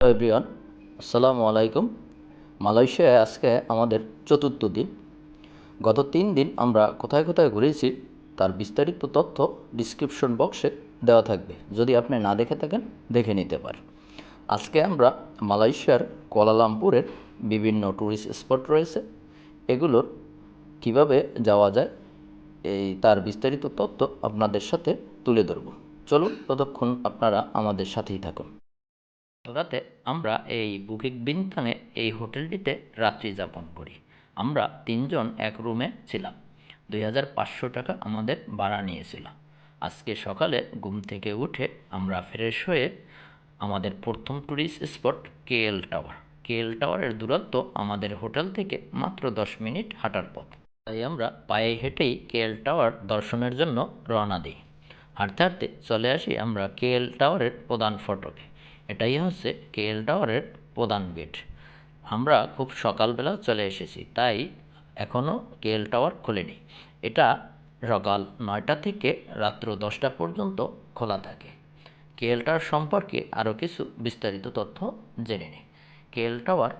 Everyone, আসসালামু আলাইকুম। মালয়েশিয়ায় আজকে আমাদের চতুর্থ দিন। গত তিন দিন আমরা কোথায় কোথায় ঘুরেছি তার বিস্তারিত তথ্য ডিসক্রিপশন বক্সে দেওয়া থাকবে। যদি আপনি না দেখে থাকেন, দেখে নিতে পারেন। আজকে আমরা মালয়েশিয়ার কোয়ালালামপুরের বিভিন্ন ট্যুরিস্ট স্পট রয়েছে। এগুলোর কীভাবে যাওয়া যায়, এই তার বিস্তারিত তথ্য আপনাদের সাথে তুলে ধরব। চলুন, ততক্ষণ আপনারা আমাদের সাথেই থাকুন। রাতে আমরা এই বুকিং বিনতাঙে এই হোটেলটিতে রাত্রি যাপন করি। আমরা তিনজন এক রুমে ছিলাম। দুই হাজার পাঁচশো টাকা আমাদের ভাড়া নিয়েছিল। আজকে সকালে ঘুম থেকে উঠে আমরা ফ্রেশ হয়ে আমাদের প্রথম tourist spot KL tower KL টাওয়ারের দূরত্ব আমাদের হোটেল থেকে মাত্র দশ মিনিট হাঁটার পথ। তাই আমরা পায়ে হেঁটেই কেএল টাওয়ার দর্শনের জন্য রওনা দিই। হাঁটতে হাঁটতে চলে আসি আমরা কেএল টাওয়ারের প্রধান ফটকে। এটাই হচ্ছে কেএল টাওয়ারের প্রধান গেট। আমরা খুব সকালবেলা চলে এসেছি, তাই এখনও কেএল টাওয়ার খোলেনি। এটা সকাল নয়টা থেকে রাত্র দশটা পর্যন্ত খোলা থাকে। কেএল টাওয়ার সম্পর্কে আরও কিছু বিস্তারিত তথ্য জেনে নিই। কেএল টাওয়ার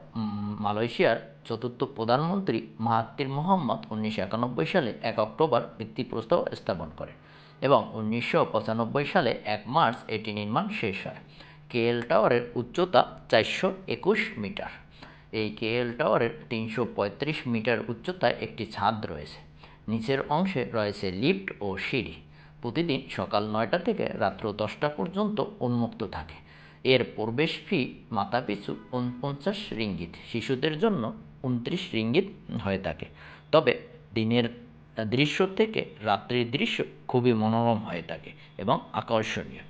মালয়েশিয়ার চতুর্থ প্রধানমন্ত্রী মাহাত্তির মোহাম্মদ উনিশশো একানব্বই সালে এক অক্টোবর ভিত্তিপ্রস্তর স্থাপন করেন এবং উনিশশো পঁচানব্বই সালে এক মার্চ এটি নির্মাণ শেষ হয়। কেএল টাওয়ারের উচ্চতা চারশো একুশ মিটার। এই কেএল টাওয়ারের তিনশো পঁয়ত্রিশ মিটার উচ্চতায় একটি ছাদ রয়েছে। নিচের অংশে রয়েছে লিফট ও সিঁড়ি। প্রতিদিন সকাল নয়টা থেকে রাত্র দশটা পর্যন্ত উন্মুক্ত থাকে। এর প্রবেশ ফি মাথাপিছু উনপঞ্চাশ রিঙ্গিত। শিশুদের জন্য উনত্রিশ রিঙ্গিত হয়ে থাকে। তবে দিনের দৃশ্য থেকে রাত্রির দৃশ্য খুবই মনোরম হয়ে থাকে এবং আকর্ষণীয়।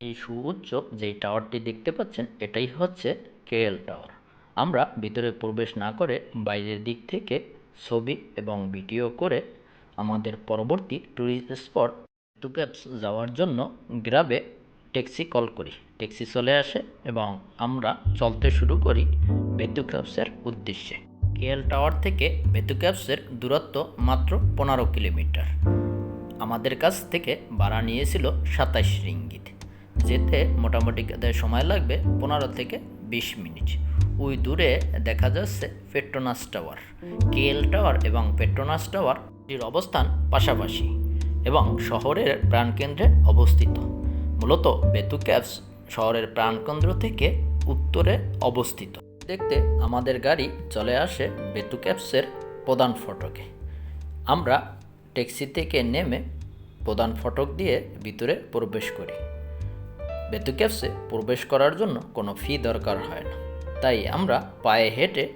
এই সুউচ্চ যেই টাওয়ারটি দেখতে পাচ্ছেন, এটাই হচ্ছে কেএল টাওয়ার। আমরা ভিতরে প্রবেশ না করে বাইরের দিক থেকে ছবি এবং ভিডিও করে আমাদের পরবর্তী ট্যুরিস্ট স্পট টুক্যাপস যাওয়ার জন্য গ্রাবে ট্যাক্সি কল করি। ট্যাক্সি চলে আসে এবং আমরা চলতে শুরু করি বেতুক্যাপসের উদ্দেশ্যে। কেএল টাওয়ার থেকে বেতুক্যাপসের দূরত্ব মাত্র পনেরো কিলোমিটার। আমাদের কাছ থেকে ভাড়া নিয়েছিল সাতাশ রিঙ্গিত। যেতে মোটামুটি সময় লাগবে পনেরো থেকে বিশ মিনিট। ওই দূরে দেখা যাচ্ছে পেট্রোনাস টাওয়ার। কেএল টাওয়ার এবং পেট্রোনাস টাওয়ার অবস্থান পাশাপাশি এবং শহরের প্রাণকেন্দ্রে অবস্থিত। মূলত বেতু ক্যাবস শহরের প্রাণকেন্দ্র থেকে উত্তরে অবস্থিত। দেখতে আমাদের গাড়ি চলে আসে বেতু ক্যাবসের প্রধান ফটকে। আমরা ট্যাক্সি থেকে নেমে প্রধান ফটক দিয়ে ভিতরে প্রবেশ করি। বেতু ক্যাবসে প্রবেশ করার জন্য কোনো ফি দরকার হয় না। তাই আমরা পায়ে হেঁটে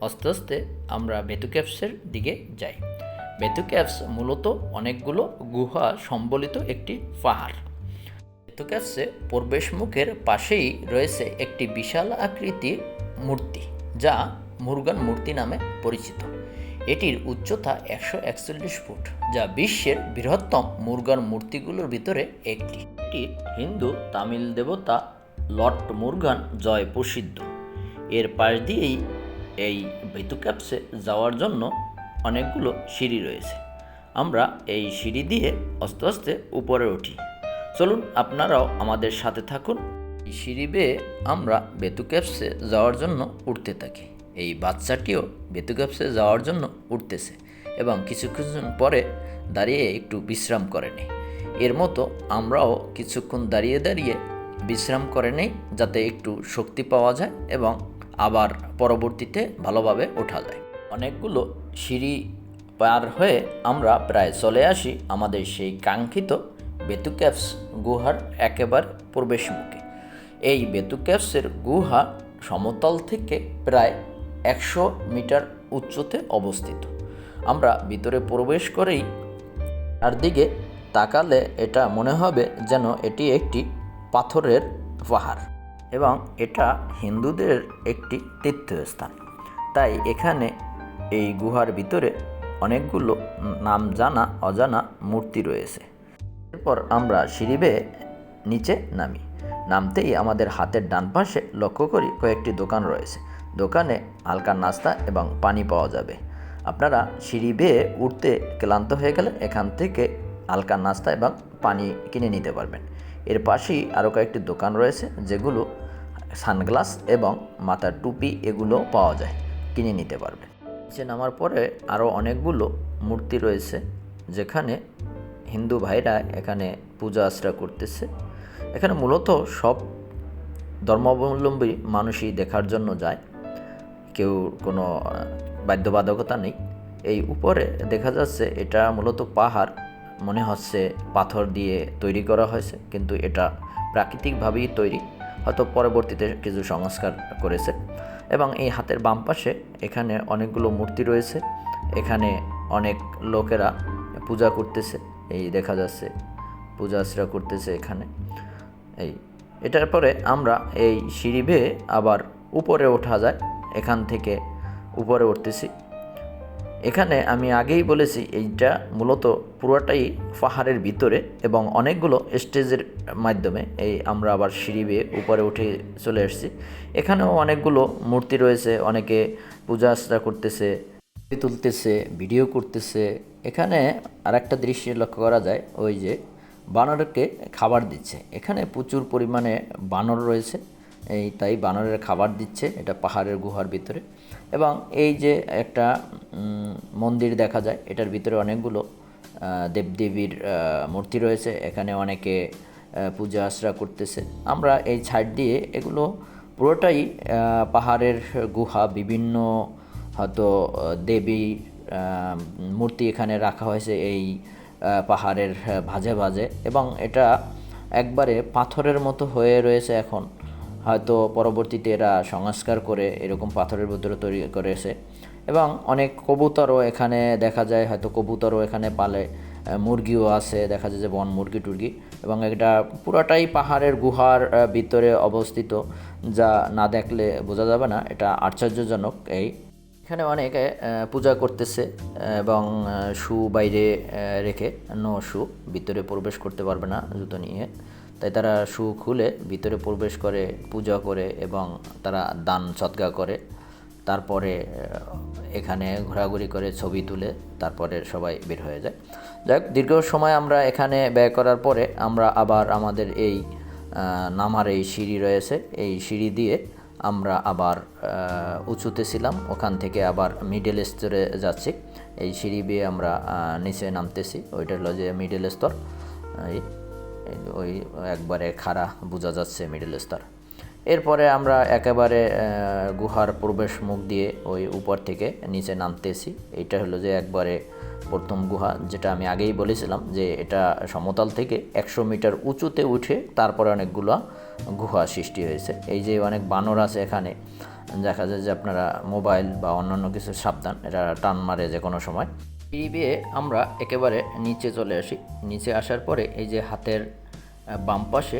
আস্তে আস্তে আমরা বেতু ক্যাবসের দিকে যাই। বেতু ক্যাফস মূলত অনেকগুলো গুহা সম্বলিত একটি পাহাড়। বেতু ক্যাবসে প্রবেশ মুখের পাশেই রয়েছে একটি বিশাল আকৃতির মূর্তি, যা মুরগান মূর্তি নামে পরিচিত। এটির উচ্চতা একশো একচল্লিশ ফুট, যা বিশ্বের বৃহত্তম মুরগান মূর্তিগুলোর ভিতরে একটি। এটি হিন্দু, তামিল দেবতা লর্ড মুরগান জয় প্রসিদ্ধ। এর পাশ দিয়েই এই বেতুক্যাপসে যাওয়ার জন্য অনেকগুলো সিঁড়ি রয়েছে। আমরা এই সিঁড়ি দিয়ে আস্তে আস্তে উপরে উঠি। চলুন আপনারাও আমাদের সাথে থাকুন। সিঁড়ি বেয়ে আমরা বেতুক্যাপসে যাওয়ার জন্য উঠতে থাকি। এই বাচ্চাটিও বেতুক্যাপসে যাওয়ার জন্য উঠতেছে এবং কিছুক্ষণ পরে দাঁড়িয়ে একটু বিশ্রাম করে নেয়। এর মতো আমরাও কিছুক্ষণ দাঁড়িয়ে দাঁড়িয়ে বিশ্রাম করে নেই যাতে একটু শক্তি পাওয়া যায় এবং আবার পরবর্তীতে ভালোভাবে ওঠা যায়। অনেকগুলো সিঁড়ি পার হয়ে আমরা প্রায় চলে আসি আমাদের সেই কাঙ্ক্ষিত বেতুক্যাপস গুহার একেবারে প্রবেশমুখে। এই বেতুক্যাপসের গুহা সমতল থেকে প্রায় একশো মিটার উচ্চতে অবস্থিত। আমরা ভিতরে প্রবেশ করেই চারদিকে তাকালে এটা মনে হবে যেন এটি একটি পাথরের পাহাড় এবং এটা হিন্দুদের একটি তীর্থস্থান। তাই এখানে এই গুহার ভিতরে অনেকগুলো নাম জানা, অজানা মূর্তি রয়েছে। এরপর আমরা সিঁড়ি বেয়ে নিচে নামি। নামতেই আমাদের হাতের ডান পাশে লক্ষ্য করি কয়েকটি দোকান রয়েছে। দোকানে হালকা নাস্তা এবং পানি পাওয়া যাবে। আপনারা সিঁড়ি বেয়ে উঠতে ক্লান্ত হয়ে গেলে এখান থেকে হালকা নাস্তা এবং পানি কিনে নিতে পারবেন। এর পাশেই আরও কয়েকটি দোকান রয়েছে, যেগুলো সানগ্লাস এবং মাথার টুপি এগুলো পাওয়া যায়, কিনে নিতে পারবে নিচে নামার পরে আরও অনেকগুলো মূর্তি রয়েছে, যেখানে হিন্দু ভাইরা এখানে পূজা আশ্রা করতেছে। এখানে মূলত সব ধর্মাবলম্বী মানুষই দেখার জন্য যায়। কেউ কোনো বাধ্যবাধকতা নেই। এই উপরে দেখা যাচ্ছে এটা মূলত পাহাড়, মনে হচ্ছে পাথর দিয়ে তৈরি করা হয়েছে, কিন্তু এটা প্রাকৃতিকভাবেই তৈরি। হয়তো পরবর্তীতে কিছু সংস্কার করেছে। এবং এই হাতের বাম পাশে এখানে অনেকগুলো মূর্তি রয়েছে। এখানে অনেক লোকেরা পূজা করতেছে। এই দেখা যাচ্ছে পূজা আশ্রা করতেছে এখানে। এই, এটার পরে আমরা এই সিঁড়ি বেয়ে আবার উপরে ওঠা যায়। এখান থেকে উপরে উঠতেছি। এখানে আমি আগেই বলেছি, এইটা মূলত পুরোটাই পাহাড়ের ভিতরে এবং অনেকগুলো স্টেজের মাধ্যমে এই আমরা আবার সিঁড়ি বেয়ে উপরে উঠে চলে এসেছি। এখানেও অনেকগুলো মূর্তি রয়েছে, অনেকে পূজা আশ্রা করতেছে তুলতেছে, ভিডিও করতেছে। এখানে আরেকটা দৃশ্য লক্ষ্য করা যায়, ওই যে বানরকে খাবার দিচ্ছে। এখানে প্রচুর পরিমাণে বানর রয়েছে। এই তাই বানরের খাবার দিচ্ছে, এটা পাহাড়ের গুহার ভিতরে। এবং এই যে একটা মন্দির দেখা যায়, এটার ভিতরে অনেকগুলো দেবদেবীর মূর্তি রয়েছে, এখানে অনেকে পূজা আশ্রা করতেছে। আমরা এই ছাইড দিয়ে এগুলো পুরোটাই পাহাড়ের গুহা, বিভিন্ন হয়তো দেবী মূর্তি এখানে রাখা হয়েছে এই পাহাড়ের ভাজে ভাজে। এবং এটা একবারে পাথরের মতো হয়ে রয়েছে এখন। হয়তো পরবর্তীতে এরা সংস্কার করে এরকম পাথরের ভিতরে তৈরি করেছে এবং অনেক কবুতরও এখানে দেখা যায়, হয়তো কবুতরও এখানে পালে মুরগিও আছে, দেখা যায় যে বন মুরগি টুরগি। এবং এটা পুরাটাই পাহাড়ের গুহার ভিতরে অবস্থিত, যা না দেখলে বোঝা যাবে না। এটা আশ্চর্যজনক এই। এখানে অনেকে পূজা করতেছে এবং শু বাইরে রেখে, নো শু, ভিতরে প্রবেশ করতে পারবে না জুতো নিয়ে। তাই তারা শু খুলে ভিতরে প্রবেশ করে, পূজা করে এবং তারা দান সৎগা করে। তারপরে এখানে ঘোরাঘুরি করে ছবি তুলে তারপরে সবাই বের হয়ে যায়। যাই হোক দীর্ঘ সময় আমরা এখানে ব্যয় করার পরে আমরা আবার আমাদের এই নামার এই সিঁড়ি রয়েছে। এই সিঁড়ি দিয়ে আমরা আবার উঁচুতে ছিলাম। ওখান থেকে আবার মিডল স্তরে যাচ্ছি। এই সিঁড়ি বেয়ে আমরা নিচে নামতেছি। ওইটা হলো যে মিডল স্তর। এই ওই একবারে খাড়া, বোঝা যাচ্ছে মিডল স্তর এরপরে আমরা একেবারে গুহার প্রবেশ মুখ দিয়ে ওই উপর থেকে নিচে নামতেছি। এইটা হলো যে একবারে প্রথম গুহা, যেটা আমি আগেই বলেছিলাম যে এটা সমতল থেকে একশো মিটার উঁচুতে উঠে তারপরে অনেকগুলো গুহা সৃষ্টি হয়েছে। এই যে অনেক বানর আছে এখানে, দেখা যায় যে আপনারা মোবাইল বা অন্যান্য কিছু সাবধান এটা টান মারে যে কোনো সময়। সিঁড়ি বেয়ে আমরা একেবারে নিচে চলে আসি। নিচে আসার পরে এই যে হাতের বাম পাশে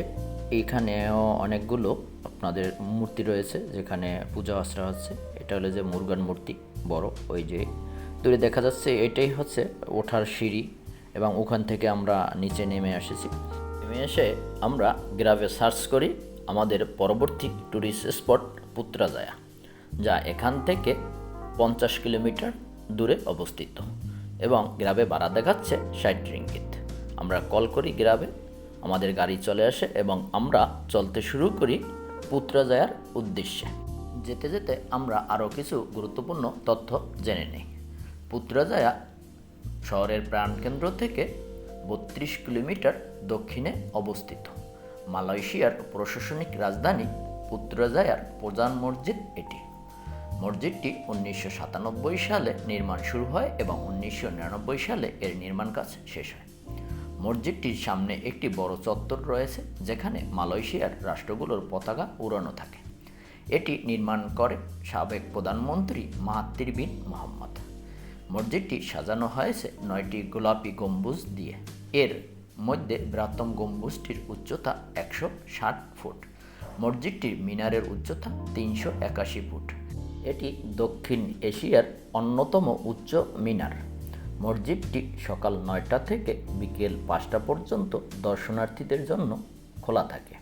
এইখানেও অনেকগুলো আপনাদের মূর্তি রয়েছে, যেখানে পূজা আশ্রা হচ্ছে এটা হলো যে মুরগান মূর্তি, বড়, ওই যে। দূরে দেখা যাচ্ছে এটাই হচ্ছে ওঠার সিঁড়ি এবং ওখান থেকে আমরা নিচে নেমে এসেছি। নেমে এসে আমরা গ্রাফে সার্চ করি আমাদের পরবর্তী ট্যুরিস্ট স্পট পুত্রাজায়া, যা এখান থেকে পঞ্চাশ কিলোমিটার দূরে অবস্থিত। এবং গ্রাবে বাড়া দেখাচ্ছে ষাট রিঙ্গিত। আমরা কল করি গ্রাবে, আমাদের গাড়ি চলে আসে এবং আমরা চলতে শুরু করি পুত্রাজায়ার উদ্দেশ্যে। যেতে যেতে আমরা আরও কিছু গুরুত্বপূর্ণ তথ্য জেনে নিই। পুত্রাজায়া শহরের প্রাণকেন্দ্র থেকে বত্রিশ কিলোমিটার দক্ষিণে অবস্থিত। মালয়েশিয়ার প্রশাসনিক রাজধানী পুত্রাজায়ার প্রধান মসজিদ এটি। মসজিদটি উনিশশো সাতানব্বই সালে নির্মাণ শুরু হয় এবং উনিশশো নিরানব্বই সালে এর নির্মাণ কাজ শেষ হয়। মসজিদটির সামনে একটি বড় চত্বর রয়েছে, যেখানে মালয়েশিয়ার রাষ্ট্রগুলোর পতাকা উড়ানো থাকে। এটি নির্মাণ করে সাবেক প্রধানমন্ত্রী মাহাত্তির বিন মোহাম্মদ। মসজিদটি সাজানো হয়েছে নয়টি গোলাপি গম্বুজ দিয়ে। এর মধ্যে বৃহত্তম গম্বুজটির উচ্চতা একশো ষাট ফুট। মসজিদটির মিনারের উচ্চতা তিনশো একাশি ফুট। এটি দক্ষিণ এশিয়ার অন্যতম উচ্চ মিনার। মসজিদটি সকাল নয়টা থেকে বিকেল পাঁচটা পর্যন্ত দর্শনার্থীদের জন্য খোলা থাকে।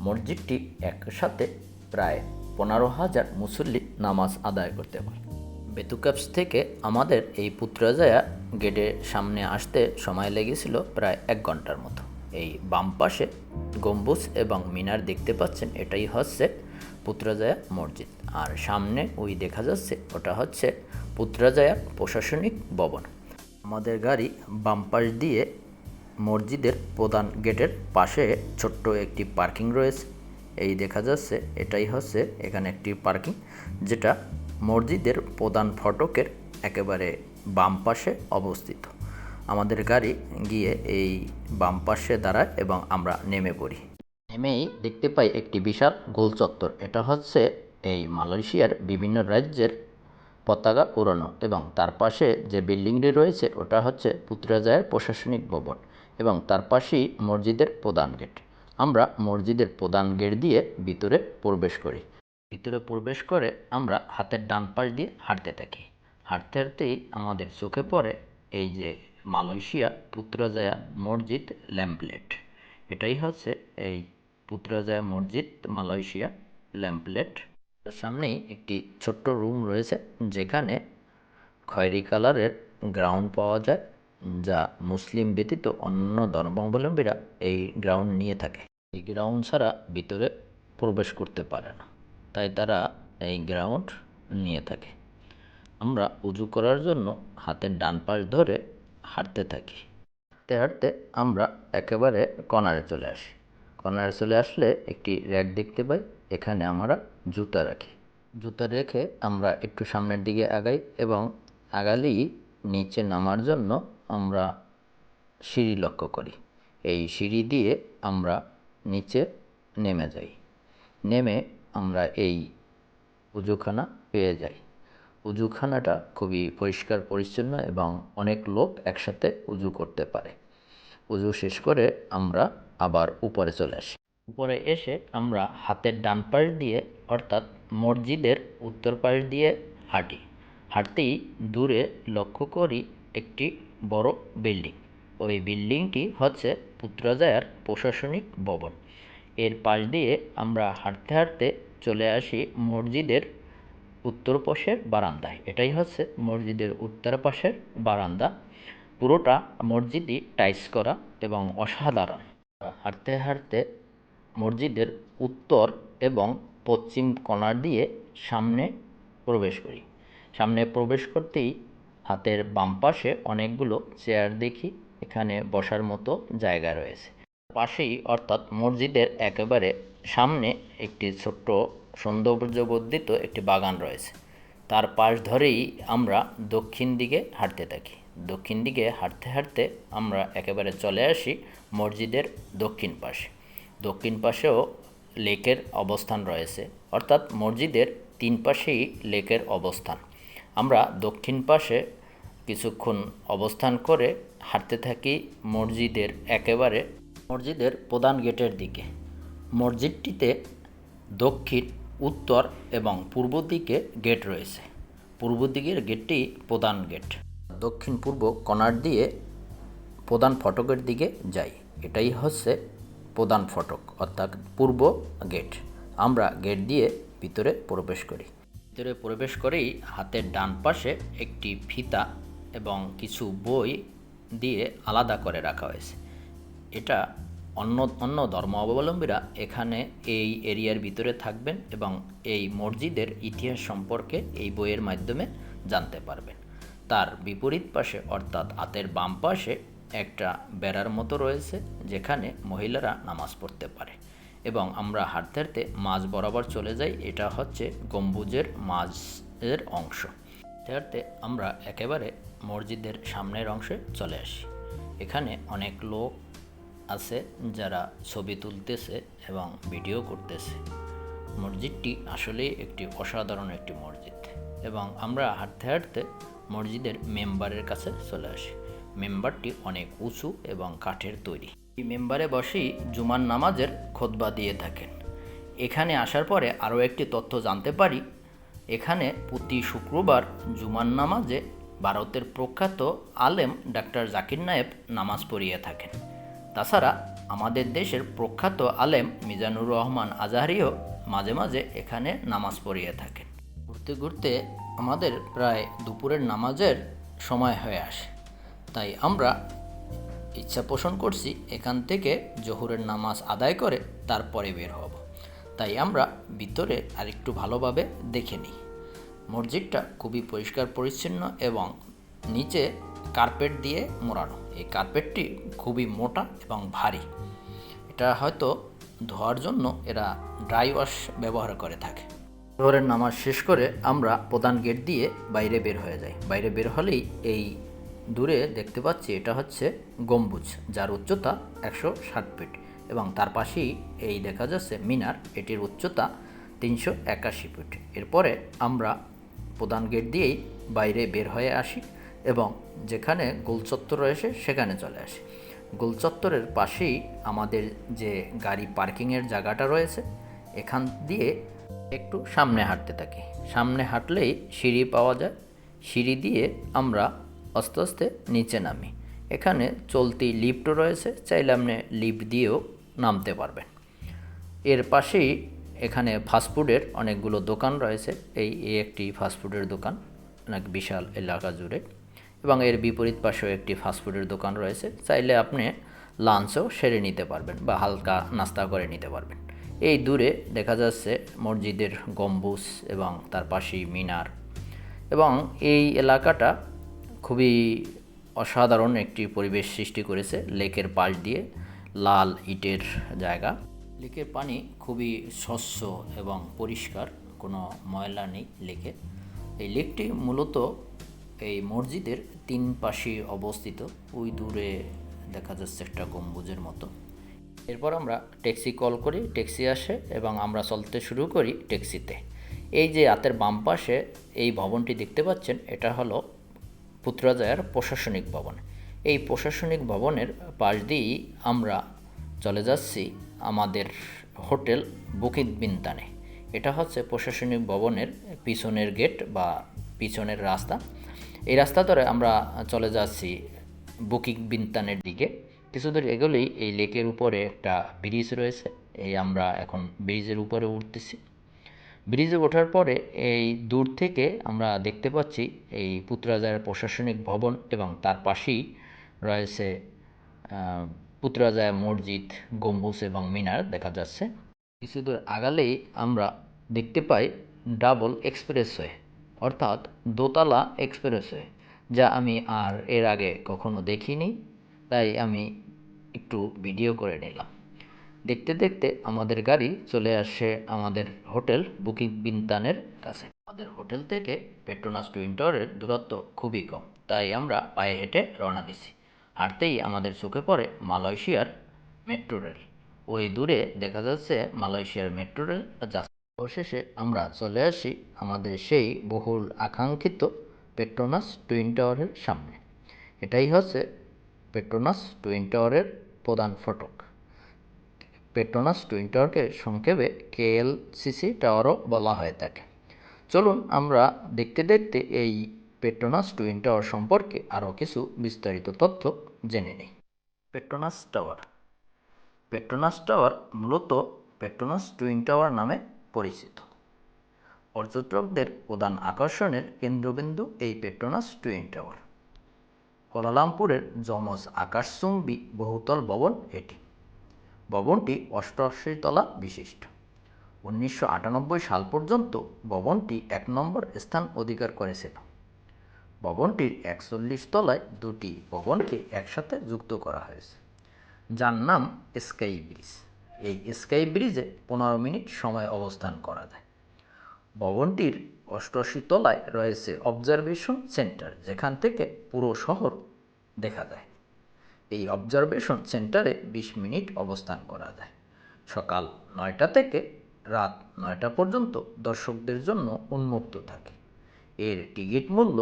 মসজিদটি একসাথে প্রায় পনেরো হাজার মুসল্লি নামাজ আদায় করতে পারে। বেতুকাপস থেকে আমাদের এই পুত্রাজায়া গেটের সামনে আসতে সময় লেগেছিল প্রায় এক ঘণ্টার মতো। এই বাম পাশে গম্বুজ এবং মিনার দেখতে পাচ্ছেন, এটাই হচ্ছে পুত্রাজায়া মসজিদ। আর সামনে ওই দেখা যাচ্ছে, ওটা হচ্ছে পুত্রাজায়া প্রশাসনিক ভবন। আমাদের গাড়ি বাম পাশ দিয়ে মসজিদের প্রধান গেটের পাশে ছোট্ট একটি পার্কিং রয়েছে। এই দেখা যাচ্ছে, এটাই হচ্ছে এখানে একটি পার্কিং, যেটা মসজিদের প্রধান ফটকের একেবারে বাম পাশে অবস্থিত। আমাদের গাড়ি গিয়ে এই বাম পাশে দাঁড়ায় এবং আমরা নেমে পড়ি। নেমেই দেখতে পাই একটি বিশাল গোল চত্বর এটা হচ্ছে এই মালয়েশিয়ার বিভিন্ন রাজ্যের পতাকা উড়ানো এবং তার পাশে যে বিল্ডিংটি রয়েছে ওটা হচ্ছে পুত্রাজায়ের প্রশাসনিক ভবন এবং তার পাশেই মসজিদের প্রধান গেট। আমরা মসজিদের প্রধান গেট দিয়ে ভিতরে প্রবেশ করি। ভিতরে প্রবেশ করে আমরা হাতের ডান পাশ দিয়ে হাঁটতে থাকি। হাঁটতে হাঁটতেই আমাদের চোখে পড়ে এই যে মালয়েশিয়া পুত্রাজায়া মসজিদ ল্যাম্পলেট। এটাই হচ্ছে এই পুত্রাজায়া মসজিদ মালয়েশিয়া ল্যাম্পলেট। সামনেই একটি ছোট্ট রুম রয়েছে যেখানে খয়েরি কালারের গ্রাউন্ড পাওয়া যায়, যা মুসলিম ব্যতীত অন্য ধর্মাবলম্বীরা এই গ্রাউন্ড নিয়ে থাকে। এই গ্রাউন্ড ছাড়া ভিতরে প্রবেশ করতে পারে না, তাই তারা এই গ্রাউন্ড নিয়ে থাকে। আমরা উজু করার জন্য হাতের ডান পাশ ধরে হাঁটতে থাকি। হাঁটতে হাঁটতে আমরা একেবারে কর্নারে চলে আসি। কর্নারে চলে আসলে একটি র্যাক দেখতে পাই এখানে আমরা জুতা রাখি। জুতা রেখে আমরা একটু সামনের দিকে আগাই এবং আগালেই নিচে নামার জন্য আমরা সিঁড়ি লক্ষ্য করি। এই সিঁড়ি দিয়ে আমরা নিচে নেমে যাই। নেমে আমরা এই উজুখানা পেয়ে যাই। উজুখানাটা খুবই পরিষ্কার, পরিচ্ছন্ন এবং অনেক লোক একসাথে উজু করতে পারে। উজু শেষ করে আমরা আবার উপরে চলে আসি। উপরে এসে আমরা হাতের ডান পাশ দিয়ে, অর্থাৎ মসজিদের উত্তর পাশ দিয়ে হাঁটি। হাঁটতেই দূরে লক্ষ্য করি একটি বড় বিল্ডিং। ওই বিল্ডিংটি হচ্ছে পুত্রাজায়ার প্রশাসনিক ভবন। এর পাশ দিয়ে আমরা হাঁটতে হাঁটতে চলে আসি মসজিদের উত্তর পাশের বারান্দায়। এটাই হচ্ছে মসজিদের উত্তর পাশের বারান্দা। পুরোটা মসজিদই টাইলস করা এবং অসাধারণ। হাঁটতে হাঁটতে মসজিদের উত্তর এবং পশ্চিম কর্নার দিয়ে সামনে প্রবেশ করি। সামনে প্রবেশ করতেই হাতের বাম পাশে অনেকগুলো চেয়ার দেখি, এখানে বসার মতো জায়গা রয়েছে। পাশেই অর্থাৎ মসজিদের একেবারে সামনে একটি ছোট্ট সৌন্দর্যবর্ধিত একটি বাগান রয়েছে। তার পাশ ধরেই আমরা দক্ষিণ দিকে হাঁটতে থাকি। দক্ষিণ দিকে হাঁটতে হাঁটতে আমরা একেবারে চলে আসি মসজিদের দক্ষিণ পাশে। দক্ষিণ পাশেও লেকের অবস্থান রয়েছে, অর্থাৎ মসজিদের তিন পাশেই লেকের অবস্থান। আমরা দক্ষিণ পাশে কিছুক্ষণ অবস্থান করে হাঁটতে থাকি মসজিদের একেবারে মসজিদের প্রধান গেটের দিকে। মসজিদটিতে দক্ষিণ, উত্তর এবং পূর্ব দিকে গেট রয়েছে। পূর্ব দিকের গেটটি প্রধান গেট। দক্ষিণ পূর্ব কর্নার দিয়ে প্রধান ফটকের দিকে যাই। এটাই হচ্ছে প্রধান ফটক, অর্থাৎ পূর্ব গেট। আমরা গেট দিয়ে ভিতরে প্রবেশ করি। ভিতরে প্রবেশ করেই হাতের ডান পাশে একটি ফিতা এবং কিছু বই দিয়ে আলাদা করে রাখা হয়েছে। এটা অন্য অন্য ধর্মাবলম্বীরা এখানে এই এরিয়ার ভিতরে থাকবেন এবং এই মসজিদের ইতিহাস সম্পর্কে এই বইয়ের মাধ্যমে জানতে পারবেন। তার বিপরীত পাশে, অর্থাৎ হাতের বাম পাশে একটা বেড়ার মতো রয়েছে যেখানে মহিলারা নামাজ পড়তে পারে এবং আমরা হাঁটতে হাঁটতে মাঝ বরাবর চলে যাই, এটা হচ্ছে গম্বুজের মাঝের অংশ। হাঁটতে আমরা একেবারে মসজিদের সামনের অংশে চলে আসি। এখানে অনেক লোক আছে যারা ছবি তুলতেছে এবং ভিডিও করতেছে। মসজিদটি আসলেই একটি অসাধারণ একটি মসজিদ এবং আমরা হাঁটতে হাঁটতে মসজিদের মেম্বারের কাছে চলে আসি। মেম্বারটি অনেক উঁচু এবং কাঠের তৈরি। এই মেম্বারে বসেই জুমার নামাজের খোদবা দিয়ে থাকেন। এখানে আসার পরে আরও একটি তথ্য জানতে পারি। এখানে প্রতি শুক্রবার জুমার নামাজে ভারতের প্রখ্যাত আলেম ডাক্তার জাকির নায়েব নামাজ পড়িয়ে থাকেন। তাছাড়া আমাদের দেশের প্রখ্যাত আলেম মিজানুর রহমান আজাহারিও মাঝে মাঝে এখানে নামাজ পড়িয়ে থাকেন। ঘুরতে ঘুরতে আমাদের প্রায় দুপুরের নামাজের সময় হয়ে আসে। তাই আমরা ইচ্ছা পোষণ করছি এখান থেকে জহুরের নামাজ আদায় করে তারপরে বের হব। তাই আমরা ভিতরে আরেকটু ভালোভাবে দেখে নিই। মসজিদটা খুবই পরিষ্কার, পরিচ্ছন্ন এবং নিচে কার্পেট দিয়ে মোড়ানো। এই কার্পেটটি খুবই মোটা এবং ভারী। এটা হয়তো ধোয়ার জন্য এরা ড্রাই ওয়াশ ব্যবহার করে থাকে। শহরের নামাজ শেষ করে আমরা প্রধান গেট দিয়ে বাইরে বের হয়ে যাই। বাইরে বের হলেই এই দূরে দেখতে পাচ্ছি এটা হচ্ছে গম্বুজ, যার উচ্চতা একশো ষাট ফিট এবং তার পাশেই এই দেখা যাচ্ছে মিনার, এটির উচ্চতা তিনশো একাশি ফিট। এরপরে আমরা প্রধান গেট দিয়েই বাইরে বের হয়ে আসি এবং যেখানে গোলচত্বর রয়েছে সেখানে চলে আসি। গোলচত্বরের পাশেই আমাদের যে গাড়ি পার্কিংয়ের জায়গাটা রয়েছে, এখান দিয়ে একটু সামনে হাঁটতে থাকি। সামনে হাঁটলেই সিঁড়ি পাওয়া যায়। সিঁড়ি দিয়ে আমরা আস্তে আস্তে নিচে নামি। এখানে চলতি লিফটও রয়েছে, চাইলে আপনি লিফট দিয়েও নামতে পারবেন। এর পাশেই এখানে ফাস্টফুডের অনেকগুলো দোকান রয়েছে। এই একটি ফাস্টফুডের দোকান, অনেক বিশাল এলাকা জুড়ে। এবং এর বিপরীত পাশেও একটি ফাস্টফুডের দোকান রয়েছে। চাইলে আপনি লাঞ্চও সেরে নিতে পারবেন বা হালকা নাস্তা করে নিতে পারবেন। এই দূরে দেখা যাচ্ছে মসজিদের গম্বুজ এবং তার পাশেই মিনার। এবং এই এলাকাটা খুবই অসাধারণ একটি পরিবেশ সৃষ্টি করেছে লেকের পাশ দিয়ে, লাল ইটের জায়গা। লেকের পানি খুবই স্বচ্ছ এবং পরিষ্কার, কোনো ময়লা নেই লেকে। এই লেকটি মূলত এই মসজিদের তিন পাশে অবস্থিত, ওই দূরে দেখা যাচ্ছে একটা গম্বুজের মতো। এরপর আমরা ট্যাক্সি কল করি, ট্যাক্সি আসে এবং আমরা চলতে শুরু করি ট্যাক্সিতে। এই যে হাতের বাম পাশে এই ভবনটি দেখতে পাচ্ছেন, এটা হলো পুত্রাজায়ার প্রশাসনিক ভবন। এই প্রশাসনিক ভবনের পাশ দিয়েই আমরা চলে যাচ্ছি আমাদের হোটেল বুকিত বিনতানে এটা হচ্ছে প্রশাসনিক ভবনের পিছনের গেট বা পিছনের রাস্তা। এই রাস্তা ধরে আমরা চলে যাচ্ছি বুকিং বিনতানের দিকে। কিছু দূর এগোলেই এই লেকের উপরে একটা ব্রিজ রয়েছে। এই আমরা এখন ব্রিজের উপরে উঠতেছি। ব্রিজে ওঠার পরে এই দূর থেকে আমরা দেখতে পাচ্ছি এই পুত্রাজার প্রশাসনিক ভবন এবং তার পাশেই রয়েছে পুত্রাজায় মসজিদ, গম্বুজ এবং মিনার দেখা যাচ্ছে। কিছু দূর আগালেই আমরা দেখতে পাই ডাবল এক্সপ্রেসওয়ে, অর্থাৎ দোতলা এক্সপ্রেসওয়ে, যা আমি আর এর আগে কখনো দেখিনি, তাই আমি একটু ভিডিও করে নিলাম। দেখতে দেখতে আমাদের গাড়ি চলে আসে আমাদের হোটেল বুকিং বিনতানের কাছে। আমাদের হোটেল থেকে পেট্রোনাস টুইন টাওয়ারের দূরত্ব খুবই কম, তাই আমরা পায়ে হেঁটে রওনা দিছি। হাঁটতেই আমাদের চোখে পড়ে মালয়েশিয়ার মেট্রো রেল। ওই দূরে দেখা যাচ্ছে মালয়েশিয়ার মেট্রো রেল অবশেষে আমরা চলে আসি আমাদের সেই বহুল আকাঙ্ক্ষিত পেট্রোনাস টুইন টাওয়ারের সামনে। এটাই হচ্ছে পেট্রোনাস টুইন টাওয়ারের প্রধান ফটক। পেট্রোনাস টুইন টাওয়ারকে সংক্ষেপে কেএলসিসি টাওয়ারও বলা হয়ে থাকে চলুন আমরা দেখতে দেখতে এই পেট্রোনাস টুইন টাওয়ার সম্পর্কে আরও কিছু বিস্তারিত তথ্য জেনে নিই। পেট্রোনাস টাওয়ার পেট্রোনাস টাওয়ার মূলত পেট্রোনাস টুইন টাওয়ার নামে পরিচিত। পর্যটকদের প্রধান আকর্ষণের কেন্দ্রবিন্দু এই পেট্রোনাস টুইন টাওয়ার কোলালামপুরের যমজ আকাশচুম্বী বহুতল ভবন এটি। ভবনটি অষ্টআশি তলা বিশিষ্ট। উনিশশো আটানব্বই সাল পর্যন্ত ভবনটি এক নম্বর স্থান অধিকার করেছিল। ভবনটির একচল্লিশ তলায় দুটি ভবনকে একসাথে যুক্ত করা হয়েছে, যার নাম স্কাই ব্রিজ। এই স্কাই ব্রিজে পনেরো মিনিট সময় অবস্থান করা যায়। ভবনটির অষ্টআশি তলায় রয়েছে অবজারভেশন সেন্টার, যেখান থেকে পুরো শহর দেখা যায়। এই অবজারভেশন সেন্টারে বিশ মিনিট অবস্থান করা যায়। সকাল নয়টা থেকে রাত নয়টা পর্যন্ত দর্শকদের জন্য উন্মুক্ত থাকে। এর টিকিট মূল্য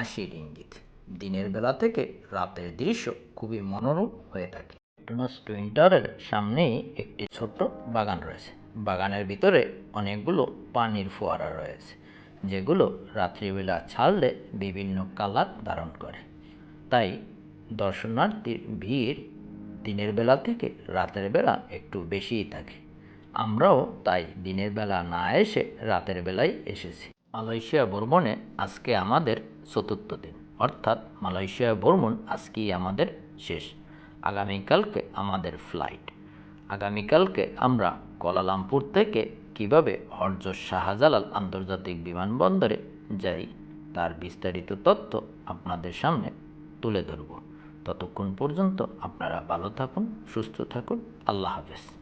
আশি রিঙ্গিত দিনের বেলা থেকে রাতের দৃশ্য খুবই মনোরম হয়ে থাকে। পেট্রোনাস টুইন টাওয়ারের সামনেই একটি ছোট্ট বাগান রয়েছে। বাগানের ভিতরে অনেকগুলো পানির ফোয়ারা রয়েছে, যেগুলো রাত্রিবেলা ছাড়লে বিভিন্ন কালার ধারণ করে। তাই দর্শনার্থীর ভিড় দিনের বেলা থেকে রাতের বেলা একটু বেশিই থাকে। আমরাও তাই দিনের বেলা না এসে রাতের বেলায় এসেছি। মালয়েশিয়া ভ্রমণে আজকে আমাদের চতুর্থ দিন। অর্থাৎ মালয়েশিয়া ভ্রমণ আজকেই আমাদের শেষ। আগামীকালকে আমাদের ফ্লাইট। আগামীকালকে আমরা কোলালামপুর থেকে কীভাবে হরজ শাহজালাল আন্তর্জাতিক বিমানবন্দরে যাই, তার বিস্তারিত তথ্য আপনাদের সামনে তুলে ধরব। ততক্ষণ পর্যন্ত আপনারা ভালো থাকুন সুস্থ থাকুন। আল্লাহ হাফেজ।